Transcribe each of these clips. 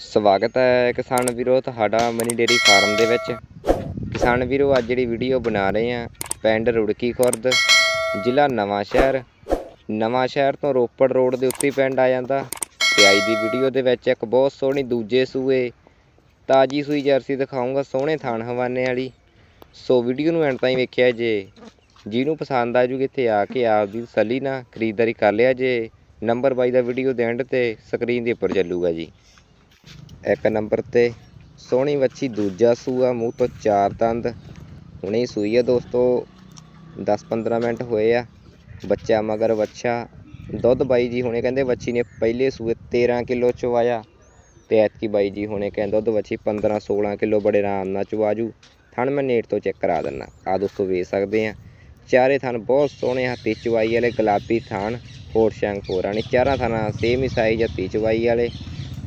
ਸਵਾਗਤ ਹੈ ਕਿਸਾਨ ਵੀਰੋ, ਤੁਹਾਡਾ ਮਨੀ ਡੇਰੀ ਫਾਰਮ ਦੇ ਵਿੱਚ। ਕਿਸਾਨ ਵੀਰੋ, ਅੱਜ ਜਿਹੜੀ ਵੀਡੀਓ ਬਣਾ ਰਹੇ ਆ ਪਿੰਡ ਰੁੜਕੀ ਖੁਰਦ, ਜ਼ਿਲ੍ਹਾ ਨਵਾਂ ਸ਼ਹਿਰ। ਨਵਾਂ ਸ਼ਹਿਰ ਤੋਂ ਰੋਪੜ ਰੋਡ ਦੇ ਉੱਤੇ ਪਿੰਡ ਆ ਜਾਂਦਾ। ਤੇ ਅੱਜ ਦੀ ਵੀਡੀਓ ਦੇ ਵਿੱਚ ਇੱਕ ਬਹੁਤ ਸੋਹਣੀ ਦੂਜੇ ਸੂਏ, ਤਾਜੀ ਸੂਈ ਜਰਸੀ ਦਿਖਾਉਂਗਾ ਸੋਹਣੇ ਥਾਣ ਹਵਾਨੇ ਵਾਲੀ। ਸੋ ਵੀਡੀਓ ਨੂੰ ਐਂਡ ਤਾਈਂ ਵੇਖਿਆ ਜੇ, ਜਿਹਨੂੰ ਪਸੰਦ ਆ ਜੂਗੀ ਇੱਥੇ ਆ ਕੇ ਆਪਦੀ ਤਸੱਲੀ ਨਾਲ ਖਰੀਦਦਾਰੀ ਕਰ ਲਿਆ ਜੇ। ਨੰਬਰ ਬਾਈ ਦਾ ਵੀਡੀਓ ਦੇ ਐਂਡ ਤੇ ਸਕਰੀਨ ਦੇ ਉੱਪਰ ਚੱਲੂਗਾ ਜੀ। ਇੱਕ ਨੰਬਰ ਤੇ, ਸੋਹਣੀ ਵੱਛੀ ਦੂਜਾ ਸੂਆ, ਮੂੰਹ ਤੋਂ ਚਾਰ ਦੰਦ। ਹੁਣੇ ਹੀ ਸੂਈ ਆ ਦੋਸਤੋ 10-15 ਮਿੰਟ ਹੋਏ ਆ, ਬੱਚਾ ਮਗਰ ਵੱਛਾ। ਦੁੱਧ ਬਾਈ ਜੀ ਹੁਣੇ ਕਹਿੰਦੇ ਵੱਛੀ ਨੇ ਪਹਿਲੇ ਸੂਏ 13 ਕਿਲੋ ਚਵਾਇਆ ਤੇ ਐਤਕੀ ਬਾਈ ਜੀ ਹੁਣੇ ਕਹਿੰਦੇ ਦੁੱਧ ਵੱਛੀ 15-16 ਕਿਲੋ ਬੜੇ ਆਰਾਮ ਨਾਲ ਚਵਾਜੂ। ਥਣ ਮੈਂ ਨੇੜ ਤੋਂ ਚੈੱਕ ਕਰਾ ਦਿੰਨਾ। ਆ ਦੋਸਤੋ ਵੇਖ ਸਕਦੇ ਆ, ਚਾਰੇ ਥਣ ਬਹੁਤ ਸੋਹਣੇ ਹੱਥੀ ਚਵਾਈ ਵਾਲੇ ਗੁਲਾਬੀ ਥਣ, ਹੋਰ ਸ਼ੰਕ ਹੋਰਾਂ ਨੇ। ਚਾਰਾਂ ਥਾਣਾ ਸੇਮ ਹੀ ਸਾਈਜ਼ ਹੱਥੀ ਚਵਾਈ ਵਾਲੇ।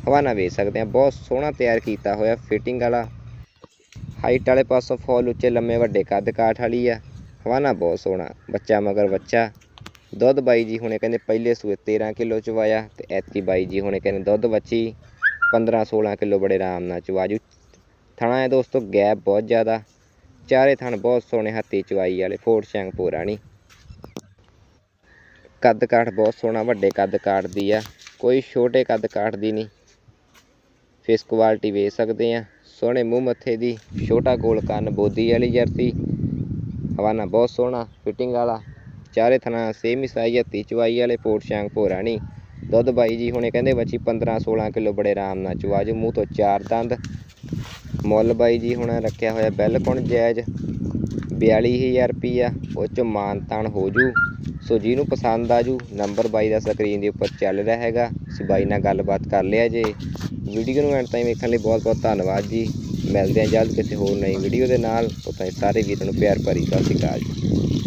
ਹਵਾਨਾ ਵੇਚ ਸਕਦੇ ਆ ਬਹੁਤ ਸੋਹਣਾ ਤਿਆਰ ਕੀਤਾ ਹੋਇਆ ਫਿਟਿੰਗ ਵਾਲਾ। ਹਾਈਟ ਵਾਲੇ ਪਾਸੋਂ ਫੋਲ ਉੱਚੇ, ਲੰਮੇ, ਵੱਡੇ, ਕੱਦ ਕਾਠ ਵਾਲੀ ਆ। ਹਵਾਨਾ ਬਹੁਤ ਸੋਹਣਾ। ਬੱਚਾ ਮਗਰ ਬੱਚਾ। ਦੁੱਧ ਬਾਈ ਜੀ ਹੁਣੇ ਕਹਿੰਦੇ ਪਹਿਲੇ ਸੂਏ 13 ਕਿਲੋ ਚਵਾਇਆ ਤੇ ਐਤਕੀ ਬਾਈ ਜੀ ਹੁਣੇ ਕਹਿੰਦੇ ਦੁੱਧ ਬੱਚੀ 15 16 ਕਿਲੋ ਬੜੇ ਆਰਾਮ ਨਾਲ ਚਵਾਜੂ ਥਣਾ ਹੈ ਦੋਸਤੋ, ਗੈਪ ਬਹੁਤ ਜ਼ਿਆਦਾ। ਚਾਰੇ ਥਣ ਬਹੁਤ ਸੋਹਣੇ ਹੱਥੀ ਚਵਾਈ ਵਾਲੇ ਫੋੜ ਸ਼ੰਗ ਨਹੀਂ ਕੱਦ ਕਾਠ ਬਹੁਤ ਸੋਹਣਾ, ਵੱਡੇ ਕੱਦ ਕਾਠ ਦੀ ਆ। ਕੋਈ ਛੋਟੇ ਕੱਦ ਕਾਠ ਦੀ ਨਹੀਂ ਫੇਸ ਕੁਆਲਿਟੀ ਵੇਚ ਸਕਦੇ ਆ ਸੋਹਣੇ ਮੂੰਹ ਮੱਥੇ ਦੀ, ਛੋਟਾ ਗੋਲ ਕੰਨ, ਬੋਦੀ ਵਾਲੀ ਜਰਸੀ। ਹਵਾਨਾ ਬਹੁਤ ਸੋਹਣਾ ਫਿਟਿੰਗ ਵਾਲਾ। ਚਾਰੇ ਥਣਾ ਸੇਮ ਹੀ ਸਾਈਜ਼ ਹੱਤੀ ਚਵਾਈ ਵਾਲੇ ਪੋਟ ਸ਼ਾਂਗ ਭੋਰਾਣੀ ਦੁੱਧ ਬਾਈ ਜੀ ਹੁਣੇ ਕਹਿੰਦੇ ਬੱਚੀ 15 16 ਕਿਲੋ ਬੜੇ ਆਰਾਮ ਨਾਲ ਚਵਾਜੂ ਮੂੰਹ ਤੋਂ ਚਾਰ ਦੰਦ। ਮੁੱਲ ਬਾਈ ਜੀ ਹੁਣ ਰੱਖਿਆ ਹੋਇਆ ਬਿਲਕੁਲ ਜਾਇਜ਼। 42000 ਰੁਪਈਆ, ਉਹ ਚ ਮਾਨ ਤਾਨ ਹੋ ਜੂ। ਸੋ ਜਿਹਨੂੰ ਪਸੰਦ ਆ ਜੂ, ਨੰਬਰ ਬਾਈ ਦਾ ਸਕਰੀਨ ਦੇ ਉੱਪਰ ਚੱਲ ਰਿਹਾ ਹੈਗਾ। ਤੁਸੀਂ ਬਾਈ ਨਾਲ ਗੱਲਬਾਤ ਕਰ ਲਿਆ ਜੇ। ਵੀਡੀਓ ਨੂੰ ਐਂਡ ਤਾਈਂ ਵੇਖਣ ਲਈ ਬਹੁਤ ਬਹੁਤ ਧੰਨਵਾਦ ਜੀ। ਮਿਲਦੇ ਹਾਂ ਜਲਦ ਕਿਸੇ ਹੋਰ ਨਈ ਵੀਡੀਓ ਦੇ ਨਾਲ। ਉਤਾਂ ਸਾਰੇ ਵੀਰਾਂ ਨੂੰ ਪਿਆਰ ਭਰੀ ਸਤਿ ਸ਼੍ਰੀ ਅਕਾਲ ਜੀ।